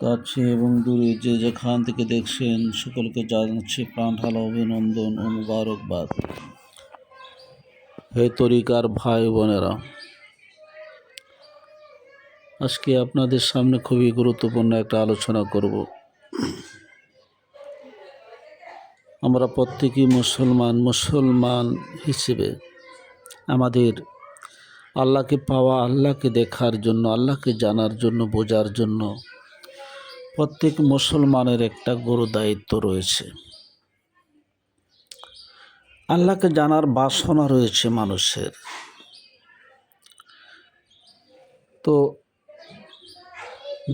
কাছে এবং দূরে যে যেখান থেকে দেখছেন সকলকে জানাচ্ছি প্রাণ ঢালা অভিনন্দন ও মুবারকবাদ। হে তরিকার ভাই বোনেরা, আজকে আপনাদের সামনে খুবই গুরুত্বপূর্ণ একটা আলোচনা করব। আমরা প্রত্যেকেই মুসলমান মুসলমান হিসেবে আমাদের আল্লাহকে পাওয়া, আল্লাহকে দেখার জন্য, আল্লাহকে জানার জন্য, বোঝার জন্য প্রত্যেক মুসলমানের একটা গুরু দায়িত্ব রয়েছে। আল্লাহকে জানার বাসনা রয়েছে মানুষের। তো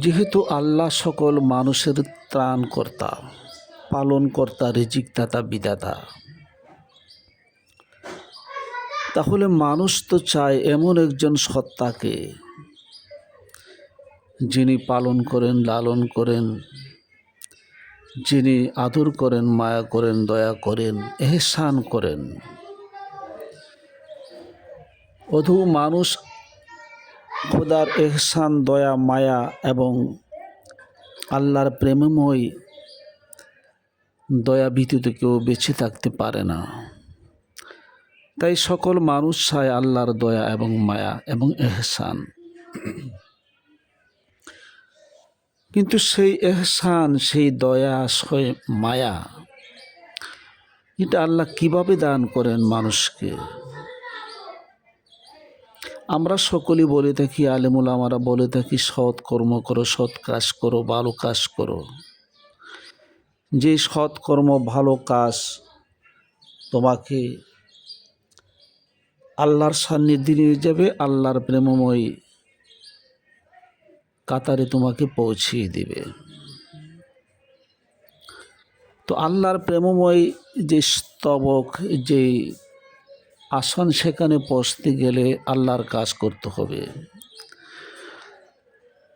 যেহেতু আল্লাহ সকল মানুষের ত্রাণকর্তা, পালনকর্তা, রিজিকদাতা বিদাতা তাহলে মানুষ তো চায় এমন একজন সত্তাকে যিনি পালন করেন, লালন করেন, যিনি আদর করেন, মায়া করেন, দয়া করেন, এহসান করেন। অধু মানুষ খোদার এহসান, দয়া, মায়া এবং আল্লাহর প্রেমময় দয়া ভীতিতে কেউ বেঁচে থাকতে পারে না। তাই সকল মানুষ চায় আল্লাহর দয়া এবং মায়া এবং এহসান। কিন্তু সেই এহসান, সেই দয়া, সেই মায়া, এটা আল্লাহ কীভাবে দান করেন মানুষকে? আমরা সকলেই বলে থাকি আলেমুল আমরা বলে থাকি, সৎ কর্ম করো, সৎ কাজ করো, ভালো কাজ করো। যে সৎ কর্ম, ভালো কাজ তোমাকে আল্লাহর সান্নিধ্যে নিয়ে যাবে, আল্লাহর প্রেমময় কাতারে তোমাকে পৌঁছিয়ে দিবে। তো আল্লাহর প্রেমময় যে স্তবক, যে আসন, সেখানে পৌঁছতে গেলে আল্লাহর কাজ করতে হবে।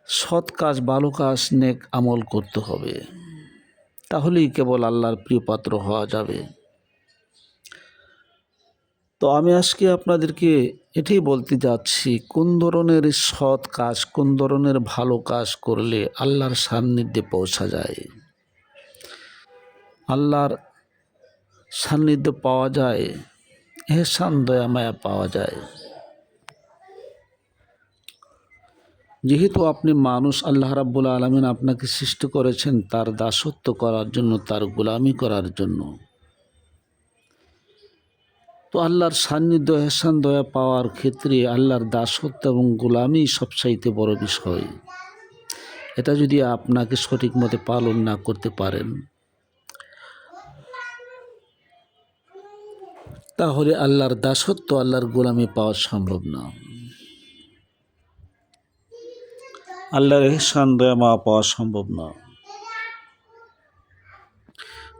সৎ কাজ, ভালো কাজ, নেক আমল করতে হবে। তাহলেই কেবল আল্লাহর প্রিয় পাত্র হওয়া যাবে। তো আমি আজকে আপনাদেরকে এটাই বলতে যাচ্ছি, কোন ধরনের সৎ কাজ, কোন ধরনের ভালো কাজ করলে আল্লাহর সান্নিধ্যে পৌঁছা যায়? আল্লাহর সান্নিধ্য পাওয়া যায়, এহসান দয়া মায়া পাওয়া যায়। যেহেতু আপনি মানুষ, আল্লাহ রাব্বুল আলমিন আপনাকে সৃষ্টি করেছেন তার দাসত্ব করার জন্য, তার গোলামি করার জন্য। তো আল্লাহর সান্নিধ্য, এহসান, দয়া পাওয়ার ক্ষেত্রে আল্লাহর দাসত্ব এবং গোলামি সবচাইতে বড় বিষয়। এটা যদি আপনাকে সঠিক মতে পালন না করতে পারেন, তাহলে আল্লাহর দাসত্ব, আল্লাহর গোলামি পাওয়া সম্ভব না। আল্লাহর এহসান, দয়া মা পাওয়া সম্ভব না।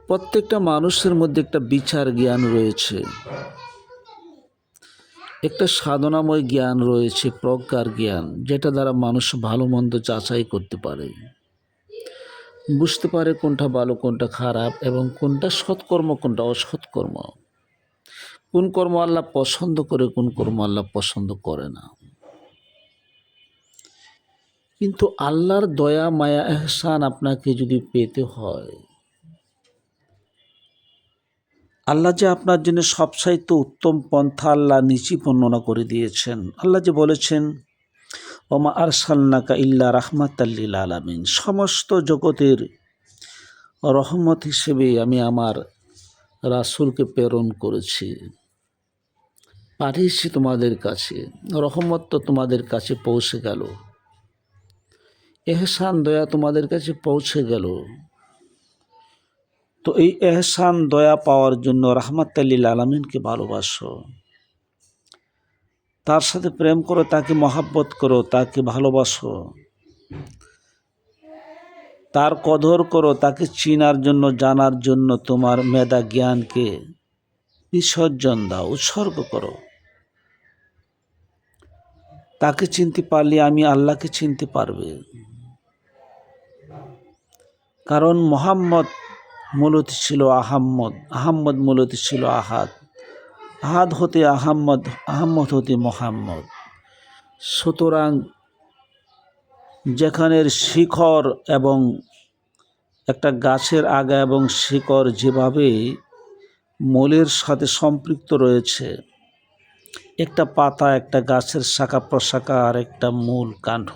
প্রত্যেকটা মানুষের মধ্যে একটা বিচার জ্ঞান রয়েছে। একটা সাধনাময় জ্ঞান রয়েছে, প্রজ্ঞার জ্ঞান, যেটা দ্বারা মানুষ ভালো মন্দ যাচাই করতে পারে। বুঝতে পারে কোনটা ভালো, কোনটা খারাপ, এবং কোনটা সৎকর্ম, কোনটা অসৎকর্ম। কোন কর্ম আল্লাহ পছন্দ করে, কোন কর্ম আল্লাহ পছন্দ করে না। কিন্তু আল্লাহর দয়া, মায়া, এহসান আপনাকে যদি পেতে হয় আল্লাহ যে আপনার জন্য সবসাইতে উত্তম পন্থা আল্লাহ নিচি বর্ণনা করে দিয়েছেন। আল্লাহ যে বলেছেন, ওমা আরসাল্লাকা ইল্লা রাহমাত আল্লিল আলামিন। সমস্ত জগতের রহমত হিসেবে আমি আমার রাসুলকে প্রেরণ করেছি। পাঠিয়েছি তোমাদের কাছে, রহমত তো তোমাদের কাছে পৌঁছে গেল। এহসান দয়া তোমাদের কাছে পৌঁছে গেল। তো এই এহসান, দয়া পাওয়ার জন্য রাহমাত আল্লিল আলমিনকে ভালোবাসো। তার সাথে প্রেম করো, তাকে মহাব্বত করো, তাকে ভালোবাসো। তার কদর করো, তাকে চিনার জন্য, জানার জন্য তোমার মেধা জ্ঞানকে বিসর্জন দাও, উৎসর্গ করো। তাকে চিনতে পারলে আমি আল্লাহকে চিনতে পারবে। কারণ মোহাম্মদ মূলত ছিল আহাম্মদ আহাম্মদ মূলত ছিল আহাদ। আহাদ হতে আহাম্মদ আহাম্মদ হতে মোহাম্মদ। সুতরাং যেখানের শিখর এবং একটা গাছের আগা এবং শিকড় যেভাবে মূলের সাথে সম্পৃক্ত রয়েছে, একটা পাতা, একটা গাছের শাখা প্রশাখা আর একটা মূল কাণ্ড।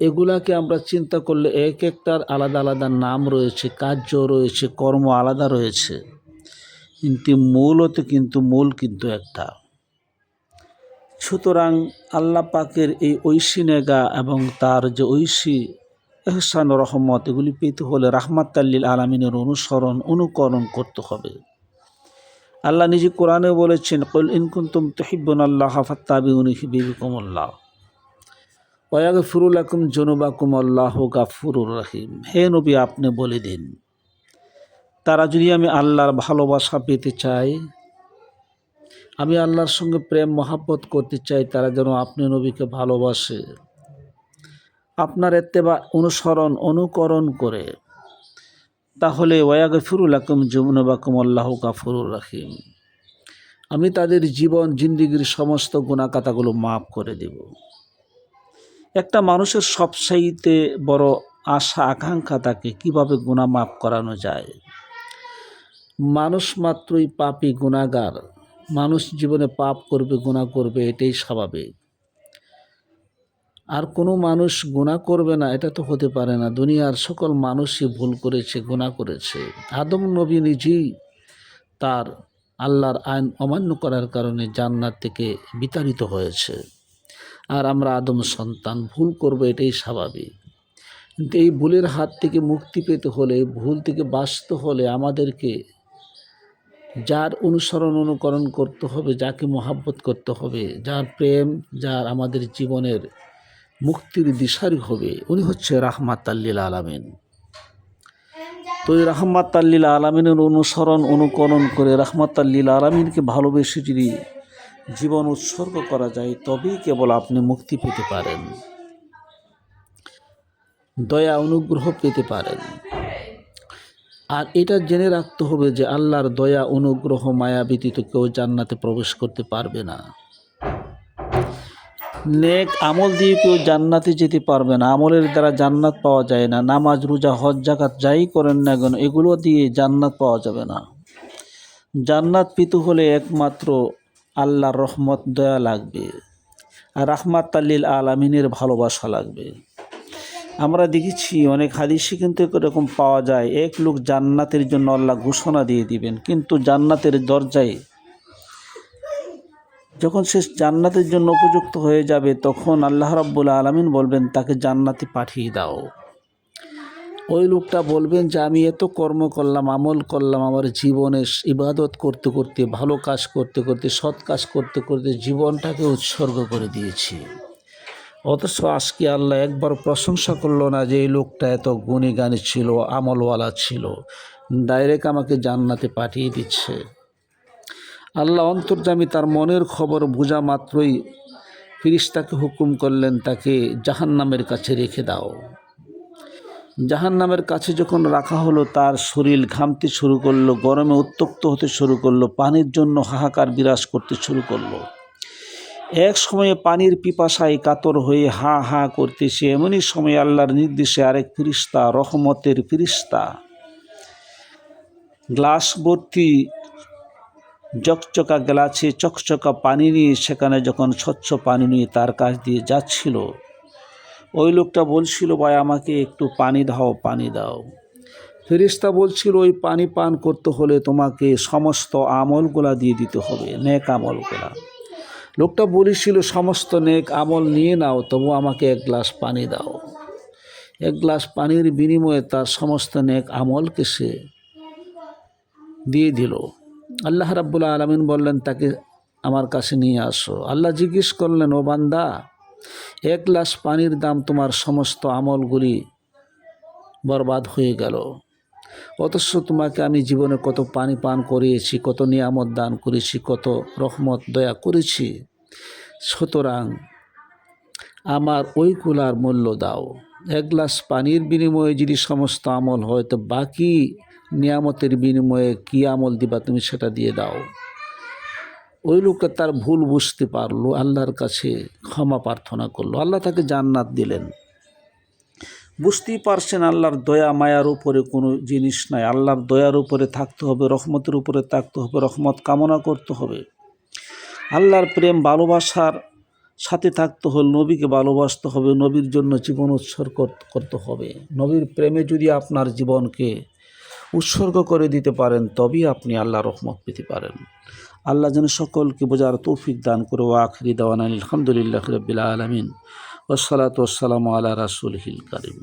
এগুলাকে আমরা চিন্তা করলে এক একটার আলাদা আলাদা নাম রয়েছে, কার্য রয়েছে, কর্ম আলাদা রয়েছে। কিন্তু মূলত কিন্তু মূল কিন্তু একটা। সুতরাং আল্লাহ পাকের এই ঐশী নেগা এবং তার যে ঐশী এহসান রহমত, এগুলি পেতে হলে রাহমাত রাহমাতাল্লিল আলমিনের অনুসরণ, অনুকরণ করতে হবে। আল্লাহ নিজে কোরআনে বলেছেন, কল ইনকুন্তুম তহিবুন আল্লাহ ফাত্তাবি উনি হিবিকুমুল্লাহ ওয়াগ ফিরুল আকুম জনুবাকুম আল্লাহ গাফুরুর রহিম। হে নবী, আপনি বলে দিন, তারা যদি আমি আল্লাহর ভালোবাসা পেতে চাই, আমি আল্লাহর সঙ্গে প্রেম, মহাব্বত করতে চাই, তারা যেন আপনি নবীকে ভালোবাসে। আপনার এত্তেবা অনুসরণ, অনুকরণ করে, তাহলে ওয়াগ ফিরুল আকুম জমুনবাকুম আল্লাহ গাফুরুর রাহিম। আমি তাদের জীবন, জিন্দিগির সমস্ত গুণাকাতাগুলো মাফ করে দেব। একটা মানুষের সবসাইতে বড় আশা, আকাঙ্ক্ষা থাকে কীভাবে গুণা মাফ করানো যায়? মানুষ মাত্রই পাপী গুণাগার মানুষ জীবনে পাপ করবে গুণা করবে, এটাই স্বাভাবিক। আর কোনো মানুষ গুণা করবে না, এটা তো হতে পারে না। দুনিয়ার সকল মানুষই ভুল করেছে গুণা করেছে। আদম নবী নিজেই তার আল্লাহর আইন অমান্য করার কারণে জান্নাত থেকে বিতাড়িত হয়েছে। আর আমরা আদম সন্তান, ভুল করব এটাই স্বাভাবিক। কিন্তু এই ভুলের হাত থেকে মুক্তি পেতে হলে, ভুল থেকে বাঁচতে হলে আমাদেরকে যার অনুসরণ, অনুকরণ করতে হবে, যাকে মহাব্বত করতে হবে, যার প্রেম, যার আমাদের জীবনের মুক্তির দিশারি হবে, উনি হচ্ছে রাহমাত আল্লিল আলামিন। তো এই রাহমাত আল্লিল আলামিনের অনুসরণ, অনুকরণ করে রাহমাত আল্লিল আলামিনকে ভালোবেসে যদি জীবন উৎসর্গ করা যায়, তবেই কেবল আপনি মুক্তি পেতে পারেন। দয়া, অনুগ্রহ পেতে পারেন। আর এটা জেনে রাখতে হবে যে আল্লাহর দয়া, অনুগ্রহ মায়া ব্যতীত কেউ জান্নাতে প্রবেশ করতে পারবে না। নেক আমল দিয়ে কেউ জান্নাতে যেতে পারবে না। আমলের দ্বারা জান্নাত পাওয়া যায় না। নামাজ, রোজা, হজ জাকাত যাই করেন না কেন, এগুলো দিয়ে জান্নাত পাওয়া যাবে না। জান্নাত পেতে হলে একমাত্র আল্লাহর রহমত, দয়া লাগবে। আর রাহমাত তাল্লিল আলামিনের ভালোবাসা লাগবে। আমরা দেখেছি, অনেক হাদিসে কিন্তু এরকম পাওয়া যায়, এক লোক জান্নাতের জন্য আল্লাহ ঘোষণা দিয়ে দিবেন, কিন্তু জান্নাতের দরজায় যখন সে জান্নাতের জন্য উপযুক্ত হয়ে যাবে, তখন আল্লাহ রাব্বুল আলমিন বলবেন, তাকে জান্নাতে পাঠিয়ে দাও। ওই লোকটা বলবেন যে, আমি এত কর্ম করলাম, আমল করলাম, আমার জীবনে ইবাদত করতে করতে, ভালো কাজ করতে করতে, সৎ কাজ করতে করতে জীবনটাকে উৎসর্গ করে দিয়েছি। অথচ আজকে আল্লাহ একবার প্রশংসা করল না যে, এই লোকটা এত গুণী গানি ছিল, আমলওয়ালা ছিল, ডাইরেক্ট আমাকে জান্নাতে পাঠিয়ে দিচ্ছে। আল্লাহ অন্তর্জামী তার মনের খবর বোঝা মাত্রই ফিরিস্তাকে হুকুম করলেন, তাকে জাহান্নামের কাছে রেখে দাও। জাহান্নামের কাছে যখন রাখা হলো, তার শরীর ঘামতে শুরু করল, গরমে উত্তপ্ত হতে শুরু করল, পানির জন্য হাহাকার বিরাজ করতে শুরু করল। এক সময়ে পানির পিপাসায় কাতর হয়ে হা হা করতেছে এমনই সময় আল্লাহর নির্দেশে আরেক ফিরিস্তা, রহমতের ফিরিস্তা। গ্লাস ভর্তি জকচকা গ্লাসে চকচকা পানি নিয়ে সেখানে যখন স্বচ্ছ পানি নিয়ে তার কাছ দিয়ে যাচ্ছিল ওই লোকটা বলছিল, ভাই, আমাকে একটু পানি দাও পানি দাও। ফেরিস্তা বলছিল, ওই পানি পান করতে হলে তোমাকে সমস্ত আমলগুলা দিয়ে দিতে হবে, নেক আমলগুলা। লোকটা বলেছিল, সমস্ত নেক আমল নিয়ে নাও, তবু আমাকে এক গ্লাস পানি দাও। এক গ্লাস পানির বিনিময়ে তার সমস্ত নেক আমলকে সে দিয়ে দিল। আল্লাহ রাব্বুল আলমিন বললেন, তাকে আমার কাছে নিয়ে আসো। আল্লাহ জিজ্ঞেস করলেন, ও বান্দা এক গ্লাস পানির দাম তোমার সমস্ত আমলগুলি বরবাদ হয়ে গেল। অথচ তোমাকে আমি জীবনে কত পানি পান করিয়েছি, কত নিয়ামত দান করেছি, কত রহমত, দয়া করেছি। সুতরাং আমার ওই কুলার মূল্য দাও। এক গ্লাস পানির বিনিময়ে যদি সমস্ত আমল হয়, তো বাকি নিয়ামতের বিনিময়ে কী আমল দিবা তুমি সেটা দিয়ে দাও। ওই লোকটা তার ভুল বুঝতে পারল, আল্লাহর কাছে ক্ষমা প্রার্থনা করল। আল্লাহ তাকে জান্নাত দিলেন। বুঝতেই পারছেন আল্লাহর দয়া, মায়ার উপরে কোনো জিনিস নাই। আল্লাহর দয়ার উপরে থাকতে হবে, রহমতের উপরে থাকতে হবে, রহমত কামনা করতে হবে। আল্লাহর প্রেম ভালোবাসার সাথে থাকতে হলে নবীকে ভালোবাসতে হবে, নবীর জন্য জীবন উৎসর্গ করতে হবে। নবীর প্রেমে যদি আপনার জীবনকে উৎসর্গ করে দিতে পারেন, তবেই আপনি আল্লাহ রহমত পেতে পারেন। আল্লাহ যেন সকলকে বোঝার তৌফিক দান করে আখরি দেওয়ান আলহামদুলিল্লাহ রবিল আলমিন। ওসলাত ওসালাম আল্লাহ রাসুল হিল কারিম।